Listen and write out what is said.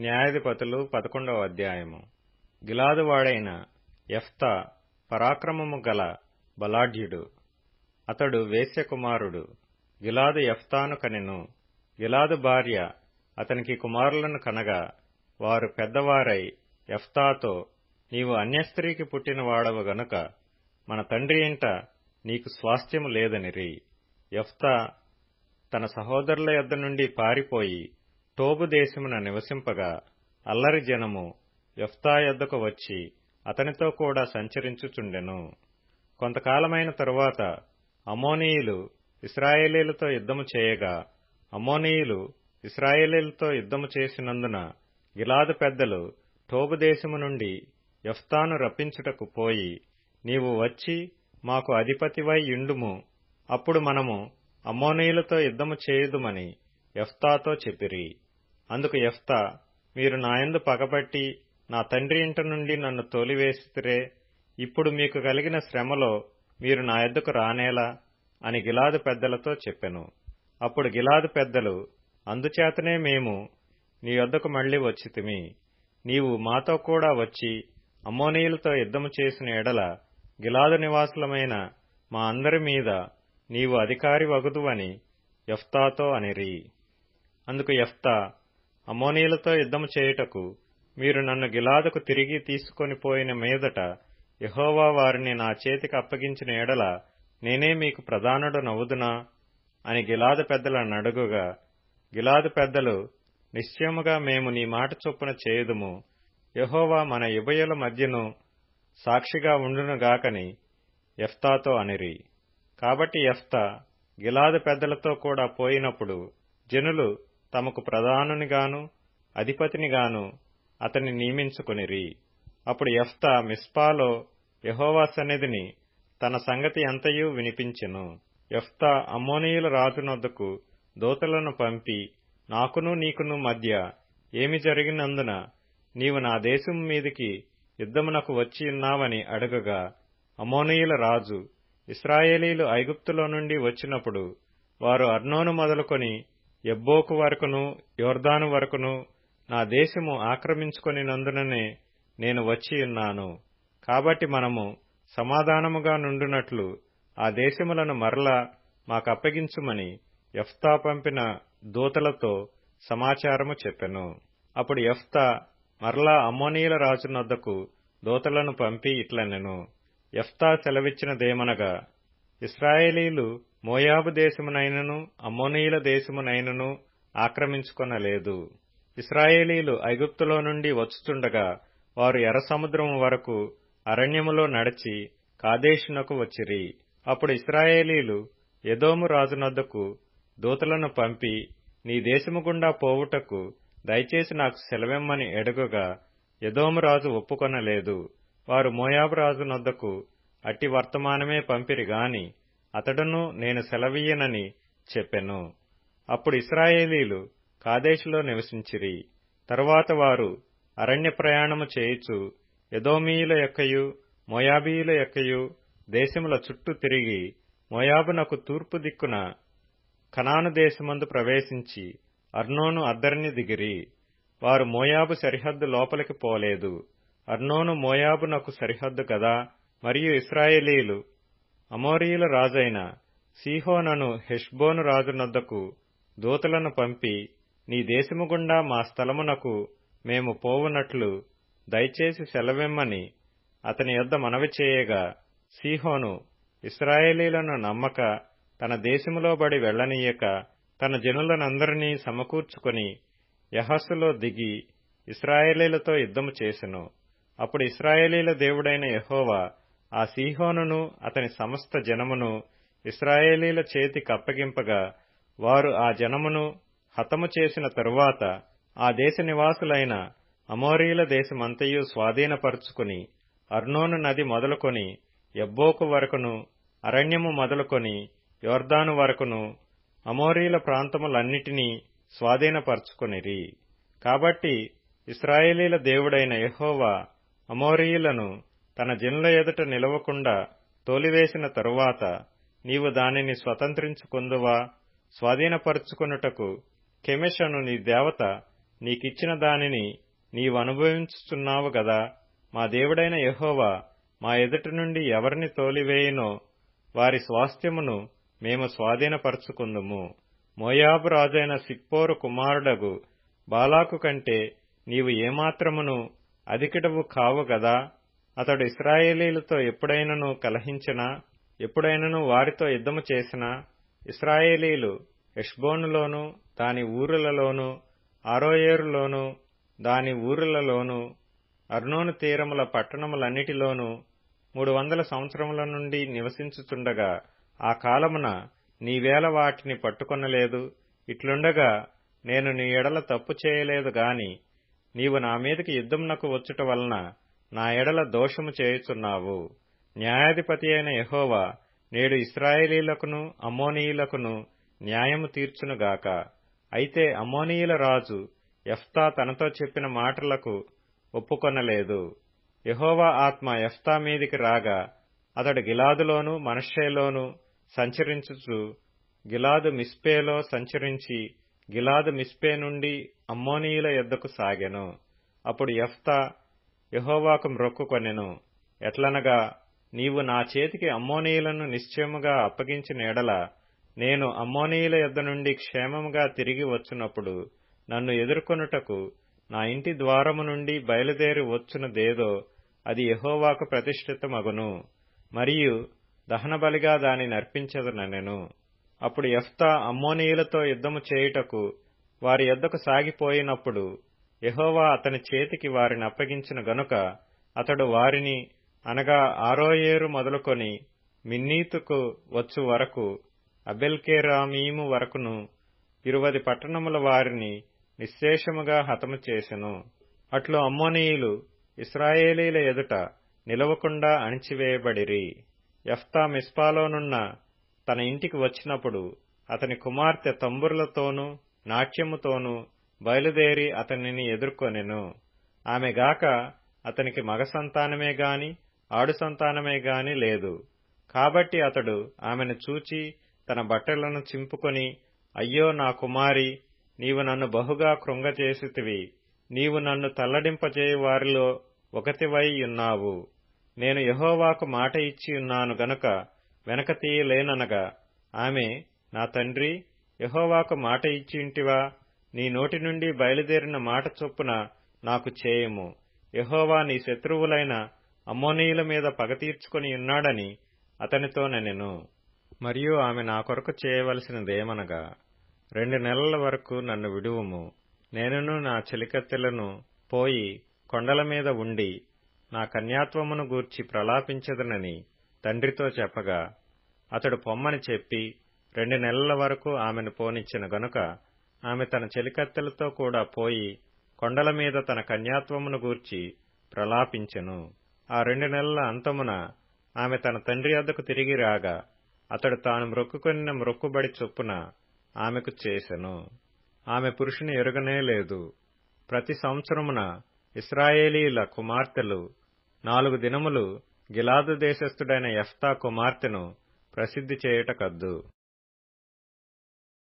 న్యాయాధిపతులు పదకొండవ అధ్యాయము. గిలాదు వాడైన పరాక్రమము గల బలాఢ్యుడు. అతడు వేశ్య కుమారుడు గిలాదు ఎఫ్తాను కనెను. గిలాదు భార్య అతనికి కుమారులను కనగా వారు పెద్దవారై ఎఫ్తాతో నీవు అన్యస్త్రీకి పుట్టిన వాడవు గనుక మన తండ్రి ఇంట నీకు స్వాస్థ్యము లేదనిరి. ఎఫ్తా తన సహోదరుల యొద్ద నుండి పారిపోయి టోబు దేశమున నివసింపగా అల్లరి జనము యెఫ్తా యొద్దకు వచ్చి అతనితో కూడా సంచరించుచుండెను. కొంతకాలమైన తరువాత అమోనీయులు ఇస్రాయేలీలతో యుద్ధము చేయగా అమోనీయులు ఇస్రాయేలీలతో యుద్ధము చేసినందున గిలాదు పెద్దలు టోబు దేశము నుండి యెఫ్తాను రప్పించుటకు పోయి నీవు వచ్చి మాకు అధిపతివై యుండుము అప్పుడు మనము అమోనీయులతో యుద్ధము చేయుదుమని ఎఫ్తాతో చెప్పిరి. అందుకు ఎఫ్తా మీరు నాయందు పగపట్టి నా తండ్రి ఇంట నుండి నన్ను తోలివేసిరే ఇప్పుడు మీకు కలిగిన శ్రమలో మీరు నా యొద్దకు రానేలా అని గిలాదు పెద్దలతో చెప్పెను. అప్పుడు గిలాదు పెద్దలు అందుచేతనే మేము నీ యొద్దకు మళ్ళీ వచ్చితిమి. నీవు మాతో కూడా వచ్చి అమ్మోనీయులతో యుద్ధము చేసిన ఎడల గిలాదు నివాసులమైన మా అందరి మీద నీవు అధికారి వగుదువని ఎఫ్తాతో అనిరి. అందుకు యెఫ్తా అమోనీయులతో యుద్ధము చేయుటకు మీరు నన్ను గిలాదుకు తిరిగి తీసుకొని పోయిన మీదట యహోవా వారిని నా చేతికి అప్పగించిన ఎడల నేనే మీకు ప్రధానుడు నవ్వుదునా అని గిలాదు పెద్దలను అడుగుగా గిలాదు పెద్దలు నిశ్చయముగా మేము నీ మాట చొప్పున చేయుదుము. యహోవా మన ఇబయుల మధ్యను సాక్షిగా ఉండునుగాకని ఎఫ్తాతో అనిరి. కాబట్టి ఎఫ్తా గిలాదు పెద్దలతో కూడా పోయినప్పుడు జనులు తమకు ప్రధానునిగాను అధిపతినిగాను అతన్ని నియమించుకొనిరి. అప్పుడు ఎఫ్తా మిస్పాలో యహోవా సన్నిధిని తన సంగతి ఎంతయూ వినిపించెను. ఎఫ్తా అమ్మోనీయుల రాజునొద్దకు దూతలను పంపి నాకును నీకును మధ్య ఏమి జరిగినందున నీవు నా దేశం మీదికి యుద్ధమునకు వచ్చి ఉన్నావని అడగగా అమోనీయుల రాజు ఇస్రాయేలీలు ఐగుప్తులో నుండి వచ్చినప్పుడు వారు అర్నోను మొదలుకొని ఎబ్బోకు వరకును యోర్దాను వరకును నా దేశము ఆక్రమించుకొనినందుననే నేను వచ్చి ఉన్నాను. కాబట్టి మనము సమాధానముగా నుండునట్లు ఆ దేశములను మరలా మాకప్పగించుమని ఎఫ్తా పంపిన దూతలతో సమాచారము చెప్పెను. అప్పుడు ఎఫ్తా మరలా అమ్మోనీయుల రాజునొద్దకు దూతలను పంపి ఇట్లనెను. ఎఫ్తా సెలవిచ్చినదేమనగా ఇస్రాయేలీలు మోయాబు దేశమునైనను అమ్మోనీయుల దేశమునైనను ఆక్రమించుకొనలేదు ఇస్రాయేలీలు ఐగుప్తులో నుండి వచ్చుచుండగా వారు ఎర్ర సముద్రము వరకు అరణ్యములో నడిచి కాదేశునకు వచ్చిరి. అప్పుడు ఇస్రాయేలీలు ఎదోము రాజునొద్దకు దూతలను పంపి నీ దేశము గుండా పోవుటకు దయచేసి నాకు సెలవెమ్మని ఎడుగగా ఎదోము రాజు ఒప్పుకొనలేదు. వారు మోయాబు రాజు అట్టి వర్తమానమే పంపిరి గాని అతడును నేను సెలవీయనని చెప్పెను. అప్పుడు ఇస్రాయేలీలు కాదేశులో నివసించిరి. తరువాత వారు అరణ్య ప్రయాణము చేయుచు ఎదోమీయుల యొక్కయు మోయాబీయుల యొక్కయు దేశముల చుట్టూ తిరిగి మోయాబునకు తూర్పు దిక్కున కనాను దేశమందు ప్రవేశించి అర్నోను అద్దరిని దిగిరి. వారు మోయాబు సరిహద్దు లోపలికి పోలేదు. అర్నోను మోయాబునకు సరిహద్దు గదా. మరియు ఇస్రాయేలీలు అమోరీయుల రాజైన సీహోనను హెష్బోను రాజునొద్దకు దూతలను పంపి నీ దేశము గుండా మా స్థలమునకు మేము పోవునట్లు దయచేసి సెలవిమ్మని అతని యొద్ద మనవి చేయగా సీహోను ఇస్రాయేలీలను నమ్మక తన దేశములో బడి వెళ్ళనీయక తన జనులనందరినీ సమకూర్చుకొని యహస్సులో దిగి ఇస్రాయేలీలతో యుద్ధము చేసెను. అప్పుడు ఇస్రాయేలీల దేవుడైన యహోవా ఆ సీహోనును అతని సమస్త జనమును ఇస్రాయేలీల చేతి కప్పగింపగా వారు ఆ జనమును హతము చేసిన తరువాత ఆ దేశ నివాసులైన అమోరీల దేశమంతయు స్వాధీనపరుచుకుని అర్నోను నది మొదలుకొని ఎబ్బోకు వరకును అరణ్యము మొదలుకొని యోర్దాను వరకును అమోరీల ప్రాంతములన్నిటినీ స్వాధీనపరుచుకొనిరి. కాబట్టి ఇస్రాయేలీల దేవుడైన యహోవా అమోరీయులను తన జనుల ఎదుట నిలవకుండా తోలివేసిన తరువాత నీవు దానిని స్వతంత్రించుకుందువా? స్వాధీనపరుచుకొనుటకు కెమెషను నీ దేవత నీకిచ్చిన దానిని నీవనుభవించుచున్నావు గదా? మా దేవుడైన యెహోవా మా ఎదుటి నుండి ఎవరిని తోలివేయినో వారి స్వాస్థ్యమును మేము స్వాధీనపరుచుకుందుము. మోయాబు రాజైన సిప్పోరు కుమారుడగు బాలాకు కంటే నీవు ఏమాత్రమును అధికడవు కావు గదా? అతడు ఇస్రాయేలీలతో ఎప్పుడైనను కలహించినా ఎప్పుడైనను వారితో యుద్ధము చేసినా ఇస్రాయేలీలు ఎష్బోనులోను దాని ఊరులలోను ఆరోయేరులోను దాని ఊరులలోను అర్నోను తీరముల పట్టణములన్నిటిలోనూ మూడు వందల సంవత్సరముల నుండి నివసించుచుండగా ఆ కాలమున నీవేళ వాటిని పట్టుకొనలేదు. ఇట్లుండగా నేను నీ ఎడల తప్పు చేయలేదు గాని నీవు నా మీదకి యుద్ధమునకు వచ్చుట వలన నా ఎడల దోషము చేయుచున్నావు. న్యాయాధిపతి అయిన యహోవా నేడు ఇస్రాయేలీలకును అమోనీయులకును న్యాయము తీర్చునుగాక అయితే అమోనీయుల రాజు ఎఫ్తా తనతో చెప్పిన మాటలకు ఒప్పుకొనలేదు. యహోవా ఆత్మ ఎఫ్తా మీదికి రాగా అతడు గిలాదులోను మనషేలోను సంచరించుచు గిలాదు మిస్పేలో సంచరించి గిలాదు మిస్పే నుండి అమ్మోనీయుల యొద్దకు సాగెను. అప్పుడు ఎఫ్తా యహోవాకు మ్రొక్కుకొనెను. ఎట్లనగా నీవు నా చేతికి అమ్మోనీయులను నిశ్చయముగా అప్పగించిన ఎడల నేను అమ్మోనీయుల యొద్ద నుండి క్షేమముగా తిరిగి వచ్చినప్పుడు నన్ను ఎదుర్కొనుటకు నా ఇంటి ద్వారము నుండి బయలుదేరి వచ్చునదేదో అది యహోవాకు ప్రతిష్ఠితమగును. మరియు దహనబలిగా దాని నర్పించదనెను అప్పుడు ఎఫ్తా అమ్మోనీయులతో యుద్ధము చేయుటకు వారి యొద్దకు సాగిపోయినప్పుడు యహోవా అతని చేతికి వారిని అప్పగించిన గనుక అతడు వారిని అనగా ఆరోయేరు మొదలుకొని మిన్నీతుకు వచ్చు వరకు అబెల్కేరామీము వరకును ఇరువది పట్టణముల వారిని నిశ్శేషముగా హతము చేసెను. అట్లు అమ్మోనీయులు ఇస్రాయేలీల ఎదుట నిలవకుండా అణిచివేయబడిరి. ఎఫ్తా మిస్పాలోనున్న తన ఇంటికి వచ్చినప్పుడు అతని కుమార్తె తంబురులతోనూ నాట్యముతోనూ బయలుదేరి అతనిని ఎదుర్కొనెను. ఆమె గాక అతనికి మగ సంతానమే గాని ఆడు సంతానమే గాని లేదు. కాబట్టి అతడు ఆమెను చూచి తన బట్టలను చింపుకొని అయ్యో నా కుమారి నీవు నన్ను బహుగా కృంగచేసితివి. నీవు నన్ను తల్లడింపజేయ వారిలో ఒకతివై ఉన్నావు. నేను యహోవాకు మాట ఇచ్చి ఉన్నాను గనుక వెనక తీయలేననగా ఆమె నా తండ్రి యహోవాకు మాట ఇచ్చింటివా నీ నోటి నుండి బయలుదేరిన మాట చొప్పున నాకు చేయము. యహోవా నీ శత్రువులైన అమ్మోనీయుల మీద పగ తీర్చుకుని ఉన్నాడని అతనితో నెనెను. మరియు ఆమె నా కొరకు చేయవలసినదేమనగా రెండు నెలల వరకు నన్ను విడువుము. నేనును నా చెలికత్తెలను పోయి కొండల మీద ఉండి నా కన్యాత్వమును గూర్చి ప్రలాపించదనని తండ్రితో చెప్పగా అతడు పొమ్మని చెప్పి రెండు నెలల వరకు ఆమెను పోనిచ్చిన గనుక ఆమె తన చెలికత్తెలతో కూడా పోయి కొండల మీద తన కన్యాత్వమును గూర్చి ప్రలాపించెను. ఆ రెండు నెలల అంతమున ఆమె తన తండ్రి వద్దకు తిరిగి రాగా అతడు తాను మ్రొక్కుకొనిన మ్రొక్కుబడి చొప్పున ఆమెకు చేసెను. ఆమె పురుషుని ఎరుగనే లేదు. ప్రతి సంవత్సరమున ఇస్రాయేలీల కుమార్తెలు నాలుగు దినములు గిలాదు దేశస్థుడైన ఎఫ్తా కుమార్తెను ప్రసిద్ధి చేయుటకద్దు.